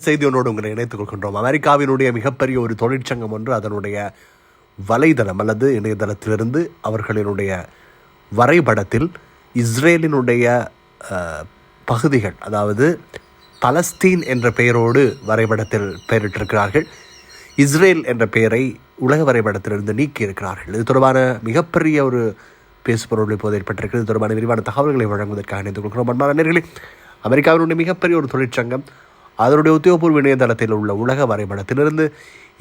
செய்தி உங்களை இணைத்துக் கொள்கின்றோம். அமெரிக்காவினுடைய மிகப்பெரிய ஒரு தொழிற்சங்கம் ஒன்று அதனுடைய வலைதளம் அல்லது இணையதளத்திலிருந்து அவர்களினுடைய வரைபடத்தில் இஸ்ரேலினுடைய அஹ், பகுதிகள் அதாவது பலஸ்தீன் என்ற பெயரோடு வரைபடத்தில் பெயரிட்டிருக்கிறார்கள். இஸ்ரேல் என்ற பெயரை உலக வரைபடத்திலிருந்து நீக்கி இருக்கிறார்கள் இது தொடர்பான மிகப்பெரிய ஒரு பேசுபொருள் இப்போது ஏற்பட்டிருக்கிறது. இது தொடர்பான விரிவான தகவல்களை வழங்குவதற்காக இணைந்து கொள்கிறோம். அன்பான நேயர்களே அமெரிக்காவினுடைய மிகப்பெரிய ஒரு தொழிற்சங்கம் அதனுடைய உத்தியோகபூர்வ இணையதளத்தில் உள்ள உலக வரைபடத்திலிருந்து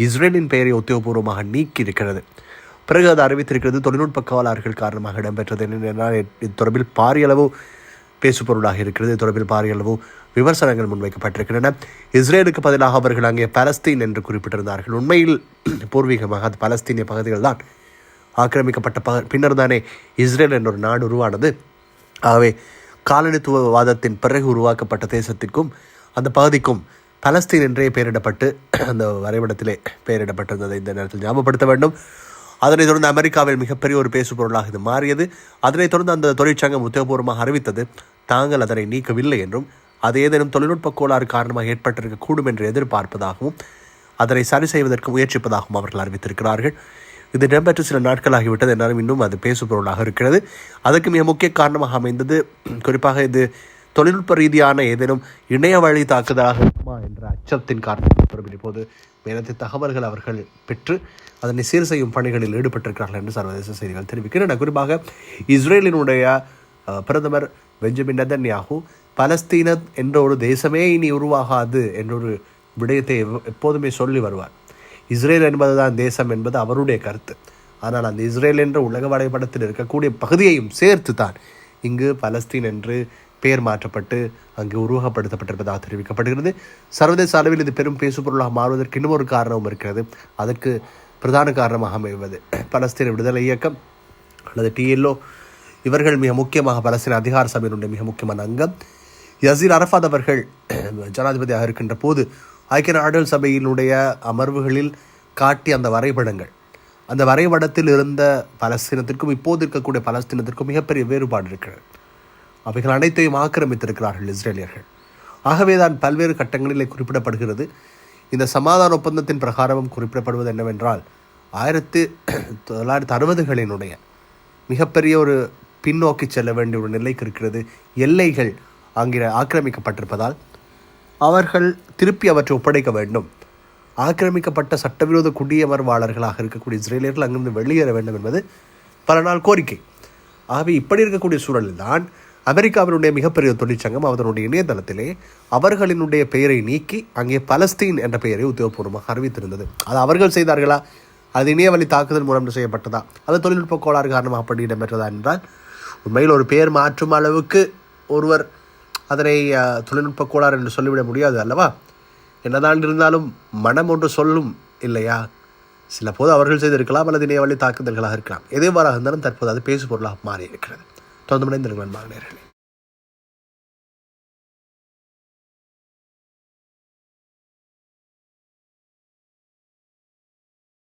இஸ்ரேலின் பெயரை உத்தியோகபூர்வமாக நீக்கி இருக்கிறது பிறகு அது அறிவித்திருக்கிறது தொழில்நுட்ப கவலாறுகள் காரணமாக இடம்பெற்றது என்னென்னால் இது தொடர்பில் பாரிய அளவு பேசுபொருளாக இருக்கிறது. இது தொடர்பில் பாரிய அளவு விமர்சனங்கள் முன்வைக்கப்பட்டிருக்கின்றன. இஸ்ரேலுக்கு பதிலாக அவர்கள் அங்கே பலஸ்தீன் என்று குறிப்பிட்டிருந்தார்கள். உண்மையில் பூர்வீகமாக அது பலஸ்தீனிய பகுதிகள் தான் ஆக்கிரமிக்கப்பட்ட பக பின்னர் தானே இஸ்ரேல் என்ற ஒரு நாடு உருவானது. ஆகவே காலனித்துவவாதத்தின் பிறகு உருவாக்கப்பட்ட தேசத்திற்கும் அந்த பகுதிக்கும் பலஸ்தீன் என்றே பெயரிடப்பட்டு அந்த வரைபடத்திலே பெயரிடப்பட்டிருந்ததை இந்த நேரத்தில் ஞாபகப்படுத்த வேண்டும். அதனைத் தொடர்ந்து அமெரிக்காவில் மிகப்பெரிய ஒரு பேசுபொருளாக இது மாறியது. அதனைத் தொடர்ந்து அந்த தொழிற்சங்கம் உத்தியோகபூர்வமாக அறிவித்தது தாங்கள் அதனை நீக்கவில்லை என்றும் அது ஏதேனும் தொழில்நுட்ப கோளாறு காரணமாக ஏற்பட்டிருக்கக்கூடும் என்று எதிர்பார்ப்பதாகவும் அதனை சரி செய்வதற்கு முயற்சிப்பதாகவும் அவர்கள் அறிவித்திருக்கிறார்கள். இது இடம்பெற்று சில நாட்களாகிவிட்டது என்றாலும் இன்னும் அது பேசுபொருளாக இருக்கிறது. அதற்கு மிக முக்கிய காரணமாக அமைந்தது குறிப்பாக இது தொழில்நுட்ப ரீதியான ஏதேனும் இணைய வழி தாக்குதலாக இருக்குமா என்ற அச்சத்தின் காரணமாக இப்போது மேலத்தை தகவல்கள் அவர்கள் பெற்று அதனை சீர் செய்யும் பணிகளில் ஈடுபட்டிருக்கிறார்கள் என்று சர்வதேச செய்திகள் தெரிவிக்கின்றன. குறிப்பாக இஸ்ரேலினுடைய பிரதமர் பெஞ்சமின் நதன்யாகு பலஸ்தீன என்ற ஒரு தேசமே இனி உருவாகாது என்றொரு விடயத்தை எப்போதுமே சொல்லி வருவார். இஸ்ரேல் என்பதுதான் தேசம் என்பது அவருடைய கருத்து. ஆனால் அந்த இஸ்ரேல் என்ற உலக வரைபடத்தில் இருக்கக்கூடிய பகுதியையும் சேர்த்து தான் இங்கு பலஸ்தீன் என்று பெயர் மாற்றப்பட்டு அங்கு உருவகப்படுத்தப்பட்டிருப்பதாக தெரிவிக்கப்படுகிறது. சர்வதேச அளவில் இது பெரும் பேசுபொருளாக மாறுவதற்கு இன்னும் ஒரு காரணமும் இருக்கிறது. அதற்கு பிரதான காரணமாக அமைவது பலஸ்தீன விடுதலை இயக்கம் அல்லது டிஎல்ஓ இவர்கள் மிக முக்கியமாக பலஸ்தீன அதிகார சபையினுடைய மிக முக்கியமான அங்கம். யசீர் அரஃபாத் அவர்கள் ஜனாதிபதியாக இருக்கின்ற போது ஐக்கிய நாடுகள் சபையினுடைய அமர்வுகளில் காட்டிய அந்த வரைபடங்கள். அந்த வரைபடத்தில் இருந்த பலஸ்தீனத்திற்கும் இப்போது இருக்கக்கூடிய பலஸ்தீனத்திற்கும் மிகப்பெரிய வேறுபாடு இருக்கிறது. அவைகள் அனைத்தையும் ஆக்கிரமித்திருக்கிறார்கள் இஸ்ரேலியர்கள். ஆகவே தான் பல்வேறு கட்டங்களிலே குறிப்பிடப்படுகிறது. இந்த சமாதான ஒப்பந்தத்தின் பிரகாரமும் குறிப்பிடப்படுவது என்னவென்றால் ஆயிரத்தி தொள்ளாயிரத்தி அறுபதுகளினுடைய மிகப்பெரிய ஒரு பின்னோக்கி செல்ல வேண்டிய ஒரு நிலைக்கு இருக்கிறது. எல்லைகள் அங்கே ஆக்கிரமிக்கப்பட்டிருப்பதால் அவர்கள் திருப்பி அவற்றை ஒப்படைக்க வேண்டும். ஆக்கிரமிக்கப்பட்ட சட்டவிரோத குடியமர்வாளர்களாக இருக்கக்கூடிய இஸ்ரேலியர்கள் அங்கிருந்து வெளியேற வேண்டும் என்பது பல நாள் கோரிக்கை. ஆகவே இப்படி இருக்கக்கூடிய சூழலில் தான் அமெரிக்காவினுடைய மிகப்பெரிய தொழிற்சங்கம் அதனுடைய இணையதளத்திலே அவர்களினுடைய பெயரை நீக்கி அங்கே பலஸ்தீன் என்ற பெயரை உத்தியோகபூர்வமாக அறிவித்திருந்தது. அது அவர்கள் செய்தார்களா? அது இணையவழி தாக்குதல் மூலம் செய்யப்பட்டதா? அது தொழில்நுட்ப கோளாறு காரணமாக அப்படி இடம்பெற்றதா என்றால் உண்மையில் ஒரு பெயர் மாற்றும் அளவுக்கு ஒருவர் அதனை தொழில்நுட்ப கோளாறு என்று சொல்லிவிட முடியாது அல்லவா? என்னதான் இருந்தாலும் மனம் ஒன்று சொல்லும் இல்லையா? சில போது அவர்கள் செய்திருக்கலாம் அல்லது இணையவழி தாக்குதல்களாக இருக்கலாம். எதுவாறாக இருந்தாலும் தற்போது அது பேசு பொருளாக மாறி இருக்கிறது தொடர்ந்து இந்த நண்பர்கள்